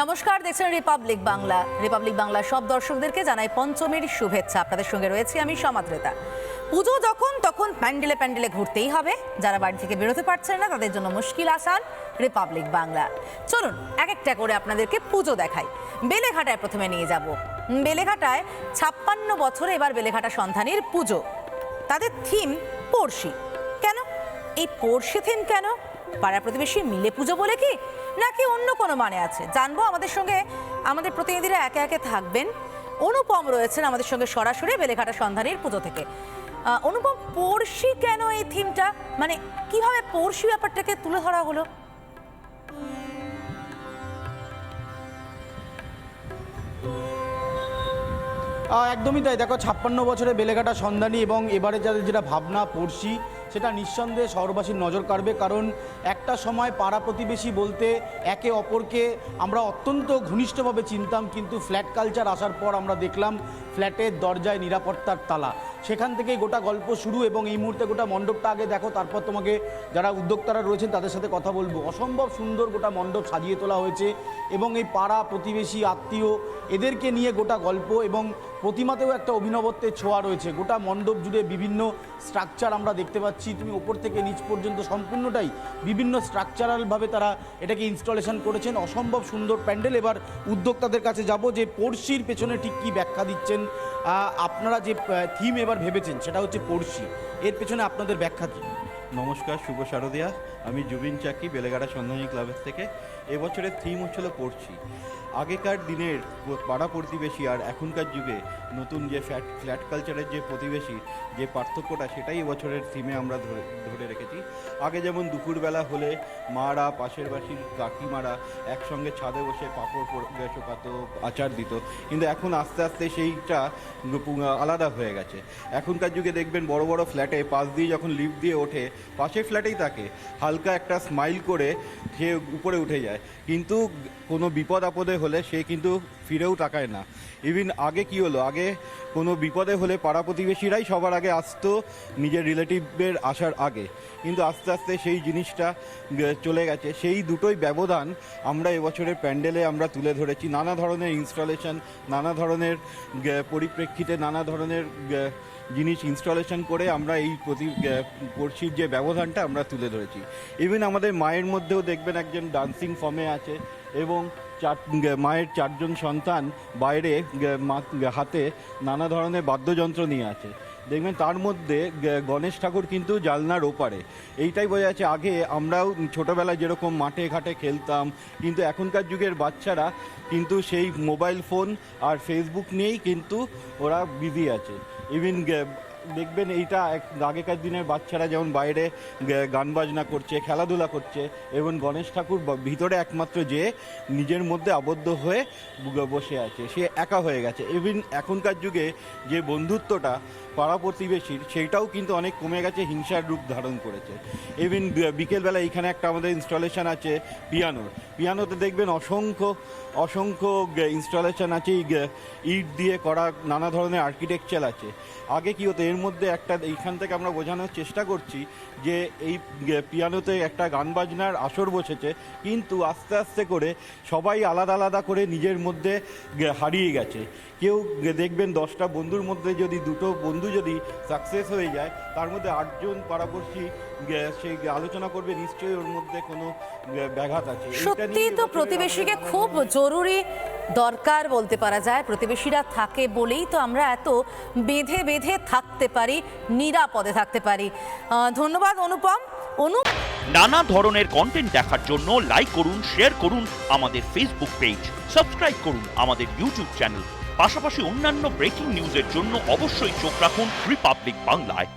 নমস্কার, দেখছেন Republic Bangla Republic Bangla সব দর্শকদেরকে জানাই পঞ্চমীর শুভেচ্ছা। আপনাদের সঙ্গে রয়েছি আমি সমাদ্রেতা পুজো যখন, তখন প্যান্ডেলে প্যান্ডেলে ঘুরতেই হবে। যারা বাড়ি থেকে বেরোতে পারছেন না, তাদের জন্য মুশকিল আসান রিপাবলিক বাংলা চলুন এক একটা করে আপনাদেরকে পুজো দেখাই। বেলেঘাটায় প্রথমে নিয়ে যাব। বেলেঘাটায় ছাপ্পান্ন বছরে এবার বেলেঘাটা সন্ধানীর পুজো। তাদের থিম পড়শি। কেন? এই পড়শি থিম কেন? পাড়া প্রতিবেশী মিলে পুজো বলে কি? নাকি অন্য কোনো মানে আছে? জানব আমাদের সঙ্গে, আমাদের প্রতিনিধিরা একে একে থাকবেন। অনুপম রয়েছেন আমাদের সঙ্গে সরাসরি বেলেঘাটা সন্ধানের পুজো থেকে। অনুপম, পড়শি কেন এই থিমটা মানে কীভাবে পড়শি ব্যাপারটাকে তুলে ধরা হলো? একদমই তাই। দেখো, ছাপ্পান্ন বছরে বেলেঘাটা সন্ধানী এবং এবারে যাদের যেটা ভাবনা পড়শি, সেটা নিঃসন্দেহে শহরবাসীর নজর কাড়বে। কারণ একটা সময় পাড়া প্রতিবেশী বলতে একে অপরকে আমরা অত্যন্ত ঘনিষ্ঠভাবে চিনতাম, কিন্তু ফ্ল্যাট কালচার আসার পর আমরা দেখলাম ফ্ল্যাটের দরজায় নিরাপত্তার তালা। সেখান থেকেই গোটা গল্প শুরু এবং এই মুহূর্তে গোটা মণ্ডপটা আগে দেখো, তারপর তোমাকে যারা উদ্যোক্তারা রয়েছেন তাদের সাথে কথা বলব। অসম্ভব সুন্দর গোটা মণ্ডপ সাজিয়ে তোলা হয়েছে এবং এই পাড়া, প্রতিবেশী, আত্মীয়, এদেরকে নিয়ে গোটা গল্প এবং প্রতিমাতেও একটা অভিনবত্বের ছোঁয়া রয়েছে। গোটা মণ্ডপ জুড়ে বিভিন্ন স্ট্রাকচার আমরা দেখতে পাচ্ছি। তুমি ওপর থেকে নিচ পর্যন্ত সম্পূর্ণটাই বিভিন্ন স্ট্রাকচারালভাবে তারা এটাকে ইনস্টলেশন করেছেন। অসম্ভব সুন্দর প্যান্ডেল। এবার উদ্যোক্তাদের কাছে যাব যে পড়শির পেছনে ঠিক কী ব্যাখ্যা দিচ্ছেন। আপনারা যে থিম এবার ভেবেছেন সেটা হচ্ছে পড়শি। এর পেছনে আপনাদের ব্যাখ্যা কী? নমস্কার, শুভ শারদিয়া। আমি জুবিন চাকি, বেলেগাড়া সন্ধানী ক্লাবের থেকে। এবছরের থিম হচ্ছিল পড়ছি। আগেকার দিনের পাড়া প্রতিবেশী আর এখনকার যুগে নতুন যে ফ্ল্যাট ফ্ল্যাট কালচারের যে প্রতিবেশী, যে পার্থক্যটা, সেটাই এবছরের থিমে আমরা ধরে ধরে রেখেছি। আগে যেমন দুপুরবেলা হলে মারা, পাশের বাসির কাকিমারা একসঙ্গে ছাদে বসে পাঁপড় শোকাতো আচার দিত। কিন্তু এখন আস্তে আস্তে সেইটা আলাদা হয়ে গেছে। এখনকার যুগে দেখবেন বড় বড় ফ্ল্যাটে পাশ দিয়ে যখন লিফট দিয়ে ওঠে পাশের ফ্ল্যাটেই থাকে। হালকা একটা স্মাইল করে সে উপরে উঠে যায়। কিন্তু কোনো বিপদ আপদে হলে সে কিন্তু ফিরেও তাকায় না। ইভিন আগে কি হলো? আগে কোনো বিপদে হলে পাড়া প্রতিবেশীরাই সবার আগে আসতো নিজের রিলেটিভের আসার আগে। কিন্তু আস্তে আস্তে সেই জিনিসটা চলে গেছে। সেই দুটোই ব্যবধান আমরা এবছরের প্যান্ডেলে আমরা তুলে ধরেছি। নানা ধরনের ইনস্টলেশন, নানা ধরনের পরিপ্রেক্ষিতে নানা ধরনের জিনিস ইনস্টলেশন করে আমরা এই প্রতি পড়শির যে ব্যবধানটা আমরা তুলে ধরেছি। ইভেন আমাদের মায়ের মধ্যেও দেখবেন একজন ডান্সিং ফর্মে আছে এবং চার মায়ের চারজন সন্তান বাইরে হাতে নানা ধরনের বাদ্যযন্ত্র নিয়ে আছে। দেখবেন তার মধ্যে গণেশ ঠাকুর কিন্তু জালনার ওপারে। এইটাই বোঝা যাচ্ছে, আগে আমরাও ছোটোবেলায় যেরকম মাঠে ঘাটে খেলতাম, কিন্তু এখনকার যুগের বাচ্চারা কিন্তু সেই মোবাইল ফোন আর ফেসবুক নিয়েই কিন্তু ওরা বিজি আছে। ইভিন দেখবেন এইটা এক- আগেকার দিনের বাচ্চারা যেমন বাইরে গান বাজনা করছে, খেলাধুলা করছে, এবং গণেশ ঠাকুর ভিতরে একমাত্র যে নিজের মধ্যে আবদ্ধ হয়ে বসে আছে, সে একা হয়ে গেছে। ইভিন এখনকার যুগে যে বন্ধুত্বটা পাড়া প্রতিবেশীর, সেইটাও কিন্তু অনেক কমে গেছে, হিংসার রূপ ধারণ করেছে। ইভিন বিকেলবেলা এখানে একটা আমাদের ইনস্টলেশন আছে পিয়ানোর পিয়ানোতে দেখবেন অসংখ্য অসংখ্য ইনস্টলেশন আছে ইট দিয়ে করা নানা ধরনের আর্কিটেকচার আছে। আগে কি হতো এর মধ্যে একটা এইখান থেকে আমরা বোঝানোর চেষ্টা করছি যে এই পিয়ানোতে একটা গান বাজনার আসর বসেছে কিন্তু আস্তে আস্তে করে সবাই আলাদা আলাদা করে নিজের মধ্যে হারিয়ে গেছে। কেউ দেখবেন দশটা বন্ধুর মধ্যে যদি দুটো বন্ধু যদি সাকসেস হয়ে যায় তার মধ্যে আটজন পাড়াপড়শি সেই আলোচনা করবে নিশ্চয়ই ওর মধ্যে কোনো ব্যাঘাত আছে। সত্যি তো প্রতিবেশীকে খুব জরুরি দরকার বলতে পারা যায়। প্রতিবেশীরা থাকে বলেই তো আমরা এত বেঁধে বেঁধে থাকতে পারি, নিরাপদে থাকতে পারি। ধন্যবাদ অনুপম। অনু নানা ধরনের কন্টেন্ট দেখার জন্য লাইক করুন শেয়ার করুন আমাদের ফেসবুক পেজ সাবস্ক্রাইব করুন আমাদের ইউটিউব চ্যানেল পাশাপাশি অন্যান্য ব্রেকিং নিউজের জন্য অবশ্যই চোখ রাখুন রিপাবলিক বাংলায়